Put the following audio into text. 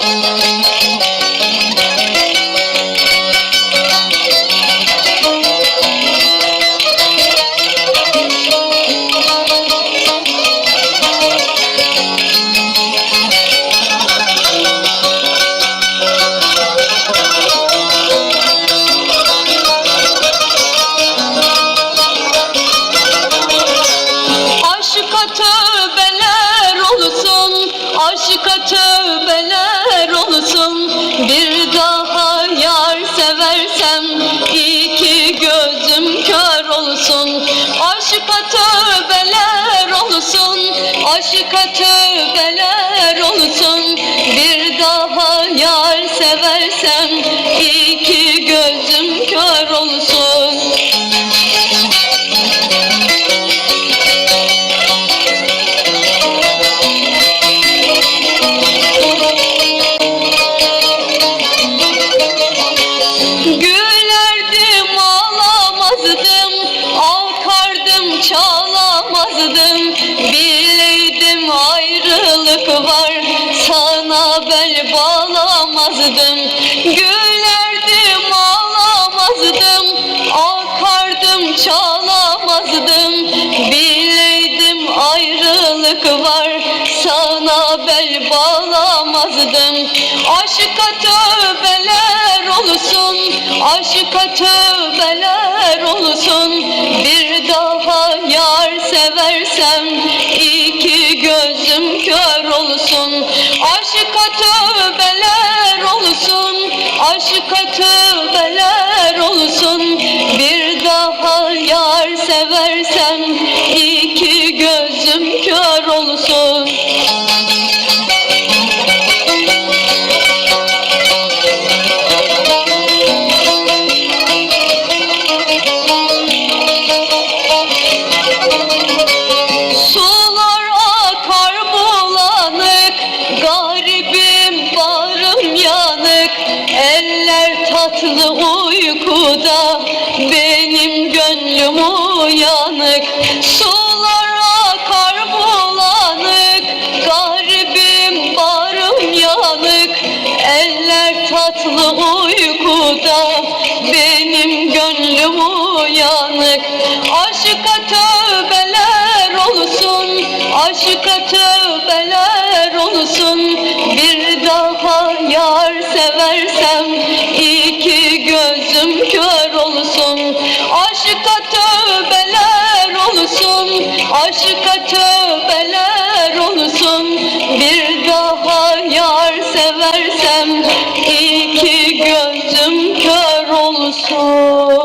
Aşka olsun. Aşka tövbeler olsun, aşka tövbeler olsun. Bir daha yar seversem iki bağlamazdım Gülerdim ağlamazdım. Ağlardım çalamazdım. Bileydim ayrılık var. Sana bel bağlamazdım. Aşka tövbeler olsun. Aşka tövbeler olsun. Bir daha yar seversem iki gözüm kör olsun. Aşka tövbeler yar seversem iki gözüm kör olsun. Tatlı uykuda Benim gönlüm uyanık Sular akar bulanık. Garibim barım yanık Eller tatlı uykuda. Benim gönlüm uyanık Aşka tövbeler olsun. Aşka tövbeler olsun Bir daha yar seversem iki gözüm kör olsun. tövbeler olsun Aşka tövbeler olsun. Bir daha yar seversem iki gözüm kör olsun